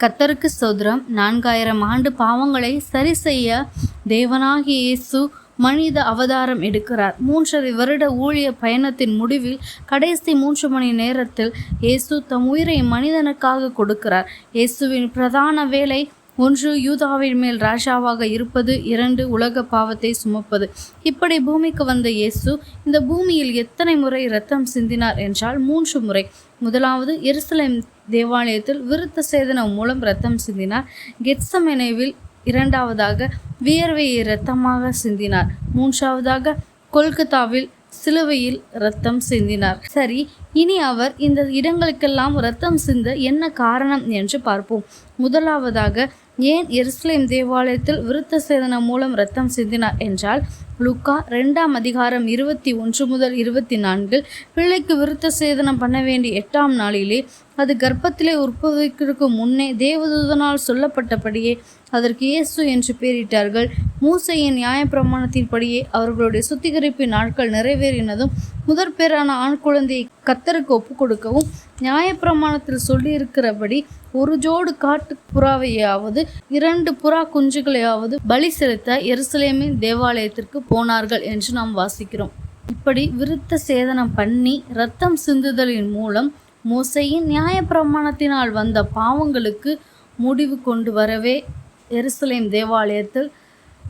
கத்தருக்கு சோதரம் நான்காயிரம் ஆண்டு பாவங்களை சரி செய்ய தேவனாகிய இயேசு மனித அவதாரம் எடுக்கிறார். மூன்றரை வருட ஊழிய பயணத்தின் முடிவில் கடைசி மூன்று மணி நேரத்தில் இயேசு தம் உயிரை மனிதனுக்காக கொடுக்கிறார். இயேசுவின் பிரதான வேலை ஒன்று யூதாவின் மேல் ராஜாவாக இருப்பது இரண்டு உலக பாவத்தை சுமப்பது. இப்படி பூமிக்கு வந்த இயேசு இந்த பூமியில் எத்தனை முறை இரத்தம் சிந்தினார் என்றால் மூன்று முறை. முதலாவது எருசலேம் தேவாலயத்தில் விருத்த சேதனம் மூலம் இரத்தம் சிந்தினார். கெட்சமெனேவில் இரண்டாவதாக வியர்வையை இரத்தமாக சிந்தினார். மூன்றாவதாக கொல்கத்தாவில் சிலுவையில் ரத்தம் சிந்தினார். சரி இனி அவர் இந்த இடங்களுக்கெல்லாம் ரத்தம் சிந்த என்ன காரணம் என்று பார்ப்போம். முதலாவதாக ஏன் எருசலேம் தேவாலயத்தில் விருத்த சேதனம் மூலம் ரத்தம் சிந்தினார் என்றால் லுக்கா ரெண்டாம் அதிகாரம் இருபத்தி ஒன்று முதல் இருபத்தி நான்கில் பிள்ளைக்கு விருத்த சேதனம் பண்ண வேண்டிய எட்டாம் நாளிலே அது கர்ப்பத்திலே உற்பவிக்கிறதுக்கு முன்னே தேவதூதனால் சொல்லப்பட்டபடியே அதற்கு இயேசு என்று பெயரிட்டார்கள். மூசையின் நியாயப்பிரமாணத்தின்படியே அவர்களுடைய சுத்திகரிப்பு நாட்கள் நிறைவேறினதும் முதற் பேரான ஆண் குழந்தையை கத்தருக்கு ஒப்பு கொடுக்கவும் நியாயப்பிரமாணத்தில் சொல்லியிருக்கிறபடி ஒரு ஜோடு காட்டு புறாவையாவது இரண்டு புறா குஞ்சுகளையாவது பலி செலுத்த எருசலேமின் தேவாலயத்திற்கு போனார்கள் என்று நாம் வாசிக்கிறோம். இப்படி விருத்த சேதனம் பண்ணி இரத்தம் சிந்துதலின் மூலம் மோசையின் நியாயப்பிரமாணத்தினால் வந்த பாவங்களுக்கு முடிவு கொண்டு வரவே எருசலேம் தேவாலயத்தில்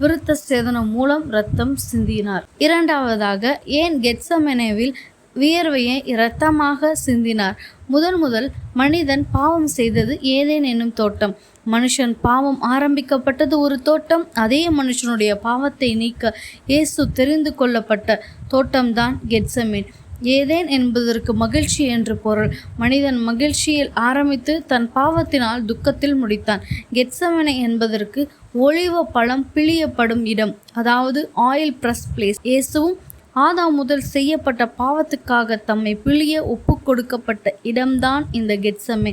விருத்த சேதனம் மூலம் இரத்தம் சிந்தினார். இரண்டாவதாக ஏன் கெட்சமெனேவில் வியர்வையை இரத்தமாக சிந்தினார்? முதன் முதல் மனிதன் பாவம் செய்தது ஏதேன் என்னும் தோட்டம். மனுஷன் பாவம் ஆரம்பிக்கப்பட்டது ஒரு தோட்டம். அதே மனுஷனுடைய பாவத்தை நீக்க இயேசு தெரிந்து கொள்ளப்பட்ட தோட்டம்தான் கெட்சமேன் ஏதேன் என்பதற்கு மகிழ்ச்சி என்று பொருள். மனிதன் மகிழ்ச்சியில் ஆரம்பித்து தன் பாவத்தினால் துக்கத்தில் முடித்தான். கெட்சமனை என்பதற்கு ஒளிவ பழம் பிழியப்படும் இடம். அதாவது ஆயில் பிரஸ் பிளேஸ் இயேசுவும் ஆதாம் முதல் செய்யப்பட்ட பாவத்துக்காக தம்மை பிழிய ஒப்பு கொடுக்கப்பட்ட இடம்தான் இந்த கெட்சமே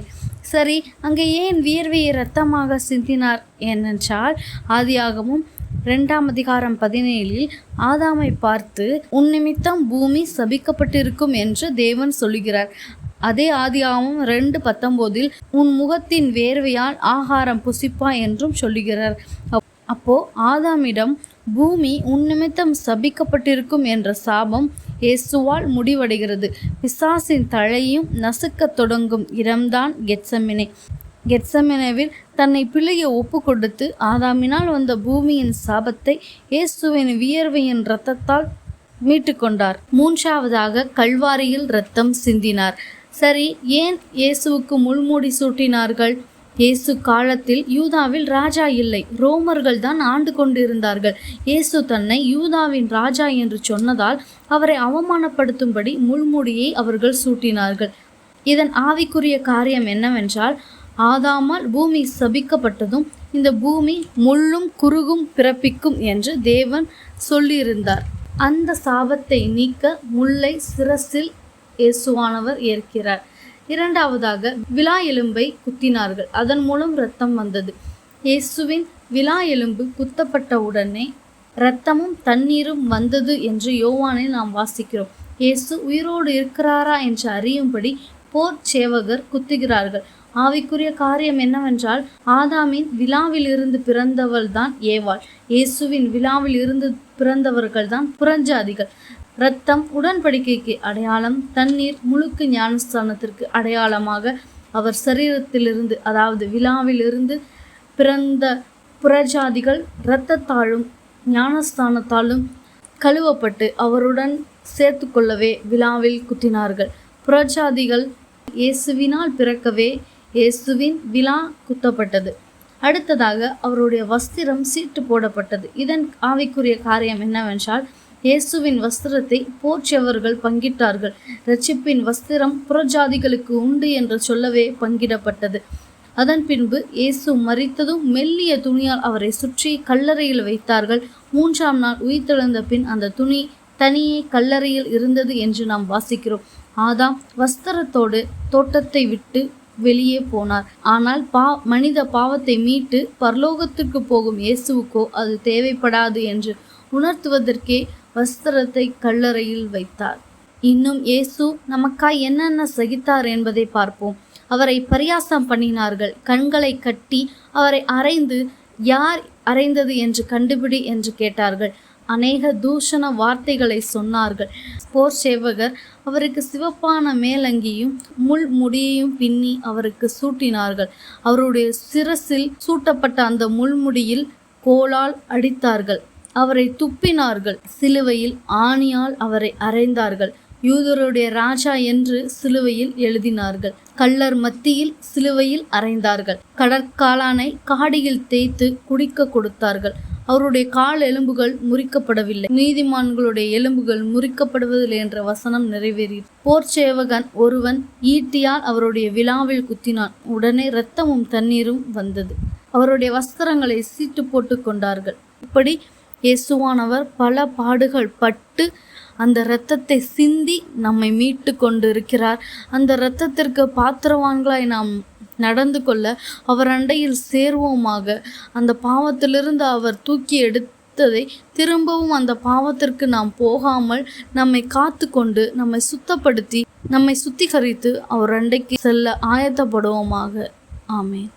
சரி அங்கே ஏன் வியர்வையை இரத்தமாக சிந்தினார்? ஏனென்றால் ஆதியாகவும் ரெண்டாம் அதிகாரம் பதினேழில் ஆதாமை பார்த்து உன் நிமித்தம் பூமி சபிக்கப்பட்டிருக்கும் என்று தேவன் சொல்லுகிறார். அதே ஆதியாவும் ரெண்டு பத்தொம்போதில் உன் முகத்தின் வேர்வையால் ஆகாரம் புசிப்பா என்றும் சொல்லுகிறார். அப்- அப்போ ஆதாமிடம் பூமி உன் நிமித்தம் சபிக்கப்பட்டிருக்கும் என்ற சாபம் இயேசுவால் முடிவடைகிறது. பிசாசின் தழையும் நசுக்கத் தொடங்கும் இடம்தான் கெட்சமினை கெட்சமெனவில் தன்னை பிள்ளையை ஒப்பு கொடுத்து ஆதாமினால் வந்த பூமியின் சாபத்தை இயேசுவின் வியர்வையின் இரத்தத்தால் மீட்டு கொண்டார் மூன்றாவதாக கல்வாரியில் இரத்தம் சிந்தினார். சரி ஏன் இயேசுவுக்கு முள்மூடி சூட்டினார்கள்? இயேசு காலத்தில் யூதாவில் ராஜா இல்லை. ரோமர்கள் தான் ஆண்டு கொண்டிருந்தார்கள். இயேசு தன்னை யூதாவின் ராஜா என்று சொன்னதால் அவரை அவமானப்படுத்தும்படி முள்முடியை அவர்கள் சூட்டினார்கள். இதன் ஆவிக்குரிய காரியம் என்னவென்றால் ஆதாமால் பூமி சபிக்கப்பட்டதும் இந்த பூமி முள்ளும் குறுகும் பிறப்பிக்கும் என்று தேவன் சொல்லியிருந்தார். அந்த சாபத்தை நீக்க முல்லை சிரசில் இயேசுவானவர் ஏற்கிறார். இரண்டாவதாக விழா எலும்பை குத்தினார்கள். அதன் மூலம் இரத்தம் வந்தது. இயேசுவின் விழா எலும்பு குத்தப்பட்ட உடனே இரத்தமும் தண்ணீரும் வந்தது என்று யோவானில் நாம் வாசிக்கிறோம். இயேசு உயிரோடு இருக்கிறாரா என்று அறியும்படி போர் சேவகர் குத்துகிறார்கள். ஆவிக்குரிய காரியம் என்னவென்றால் ஆதாமின் விழாவில் இருந்து பிறந்தவள் தான் ஏவாள். இயேசுவின் விழாவில் இருந்து பிறந்தவர்கள் தான் புறஞ்சாதிகள் இரத்தம் உடன்படிக்கைக்கு அடையாளம் தண்ணீர் முழுக்கு ஞானஸ்தானத்திற்கு அடையாளமாக அவர் சரீரத்திலிருந்து அதாவது விழாவிலிருந்து பிறந்த புறஜாதிகள் இரத்தத்தாலும் ஞானஸ்தானத்தாலும் கழுவப்பட்டு அவருடன் சேர்த்து கொள்ளவே விழாவில் குத்தினார்கள். புறஜாதிகள் இயேசுவினால் பிறக்கவே இயேசுவின் விழா குத்தப்பட்டது. அடுத்ததாக அவருடைய வஸ்திரம் சீட்டு போடப்பட்டது. இதன் ஆவிக்குரிய காரியம் என்னவென்றால் இயேசுவின் வஸ்திரத்தை போற்றியவர்கள் பங்கிட்டார்கள். ரட்சிப்பின் வஸ்திரம் புறஜாதிகளுக்கு உண்டு என்று சொல்லவே பங்கிடப்பட்டது. அதன் பின்பு இயேசு மறித்ததும் மெல்லிய துணியால் அவரை சுற்றி கல்லறையில் வைத்தார்கள். மூன்றாம் நாள் உயிர்த்தெழுந்த பின் அந்த துணி தனியே கல்லறையில் இருந்தது என்று நாம் வாசிக்கிறோம். ஆதாம் வஸ்திரத்தோடு தோட்டத்தை விட்டு வெளியே போனார். ஆனால் பா மனித பாவத்தை மீட்டு பரலோகத்திற்கு போகும் இயேசுவுக்கோ அது தேவைப்படாது என்று உணர்த்துவதற்கே வஸ்திரத்தை கல்லறையில் வைத்தார். இன்னும் இயேசு நமக்காய் என்னென்ன சகித்தார் என்பதை பார்ப்போம். அவரை பரியாசம் பண்ணினார்கள். கண்களை கட்டி அவரை அறைந்து யார் அறைந்தது என்று கண்டுபிடி என்று கேட்டார்கள். அநேக தூஷண வார்த்தைகளை சொன்னார்கள். போர் சேவகர் அவருக்கு சிவப்பான மேலங்கியும் முள் முடியையும் பின்னி அவருக்கு சூட்டினார்கள். அவருடைய சிரசில் சூட்டப்பட்ட அந்த முள்முடியில் கோலால் அடித்தார்கள். அவரை துப்பினார்கள். சிலுவையில் ஆணியால் அவரை அரைந்தார்கள். யூதருடைய ராஜா என்று சிலுவையில் எழுதினார்கள். கள்ளர் மத்தியில் சிலுவையில் அறைந்தார்கள் கடற்காலானை காடியில் தேய்த்து குடிக்க கொடுத்தார்கள். அவருடைய கால் எலும்புகள் முறிக்கப்படவில்லை. நீதிமான்களுடைய எலும்புகள் முறிக்கப்படுவதில்லை என்ற வசனம் நிறைவேறி போர் சேவகன் ஒருவன் ஈட்டியால் அவருடைய விழாவில் குத்தினான். உடனே இரத்தமும் தண்ணீரும் வந்தது. அவருடைய வஸ்திரங்களை சீட்டு போட்டு கொண்டார்கள். இப்படி இயேசுவானவர் பல பாடுகள் பட்டு அந்த இரத்தத்தை சிந்தி நம்மை மீட்டு கொண்டு இருக்கிறார் அந்த இரத்தத்திற்கு பாத்திரவான்களாய் நாம் நடந்து கொள்ள அவர் அண்டையில் சேர்வோமாக. அந்த பாவத்திலிருந்து அவர் தூக்கி எடுத்ததை திரும்பவும் அந்த பாவத்திற்கு நாம் போகாமல் நம்மை காத்து கொண்டு நம்மை சுத்தப்படுத்தி நம்மை சுத்திகரித்து அவர் அண்டைக்கு செல்ல ஆயத்தப்படுவோமாக. ஆமேன்.